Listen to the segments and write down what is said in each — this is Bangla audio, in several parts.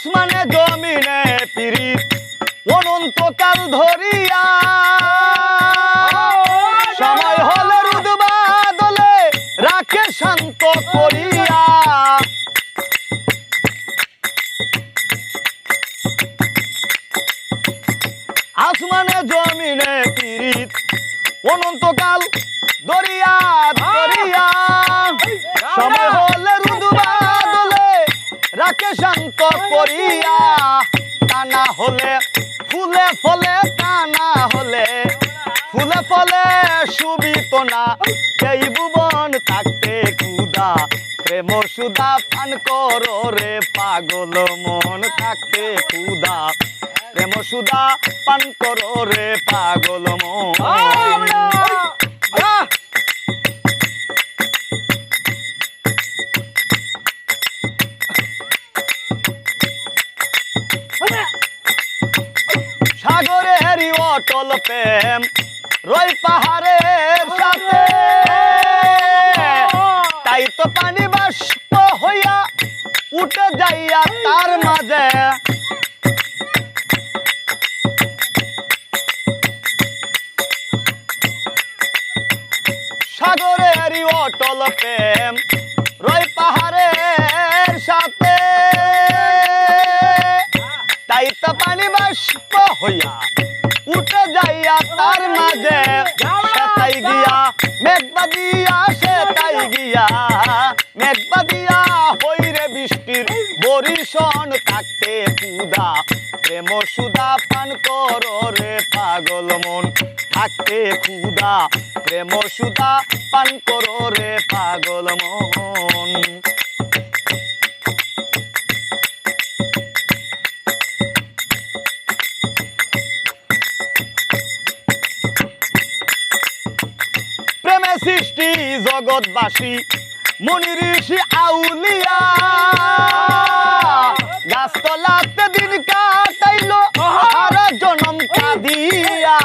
আসমানে জমিনে পিরিত, অনন্তকাল ধরিয়া। সময় হলে রুদবা দলে রাখে শান্ত করিয়া। আসমানে জমিনে পিরিত, অনন্তকাল দরিয়া দরিয়া শান্ত করিয়া, টানা হলে ফুলে ফলে, টানা হলে ফুলে ফলে সুবিত না। এই ভুবন থাকতে কুদা প্রেম সুদা পান করো রে পাগল, মন থাকতে কুদা প্রেম সুদা পান করো রে পাগল, মন। সাগরেরই অটল প্রেম। রই পাহাড়ের সাথে। তাই তো পানি বাষ্প হইয়া উঠে যাইয়া তার মাঝে। সাগরেরই অটল প্রেম। রই পাহাড়ের সাথে। তাই তো পানি বাষ্প হইয়া যাইয়া তার মাঝে তাই গিয়া মেঘবা দিয়া সে তাই গিয়া মেঘবা দিয়া হইরে বৃষ্টির বরিশন থাকতে পুদা প্রেম সুদা পান করো রে পাগল মন থাকতে ক্ষুদা, প্রেম সুদা পান করো রে পাগল মন। সৃষ্টি জগৎবাসী মনি ঋষি আউলিয়া। গাছতলাতে দিন কাটাইল সারা জনম কাঁদিয়া।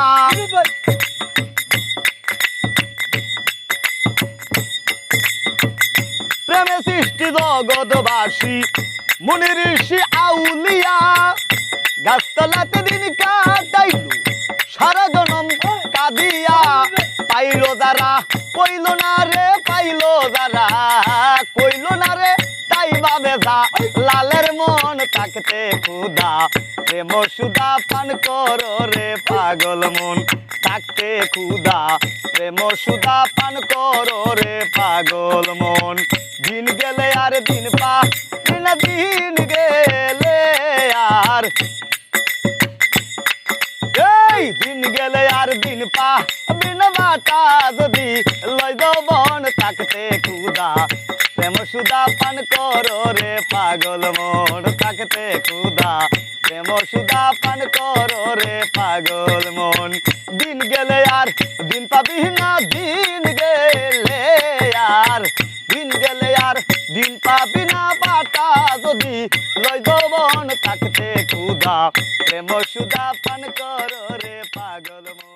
প্রেমে সৃষ্টি জগৎবাসী মনি ঋষি আউলিয়া। গাছতলাতে দিন কাটাইল সারা জনম কাঁদিয়া। পাইলো যারা, কইল না রে, পাইলো যারা। কইল না রে, তাই ভাবে যা লালের মন থাকতে খুদা প্রেম সুদা পান করো রে, পাগল মন থাকতে খুদা প্রেম সুদা পান করো রে, পাগল মন। দিন গেলে আর দিন পা দিন গেলে আর দিন গেলে আর দিন পা, বিন মাতা যদি লই বন থাকতে কুদা প্রেম সুদা পান করো রে পাগল মন থাকতে কুদা প্রেম সুদা পান করো রে পাগল মন দিন গেলে আর দিন পাবি না দিন লই দবন থাকতে কুদা প্রেম সুদা পান কর রে পাগল মন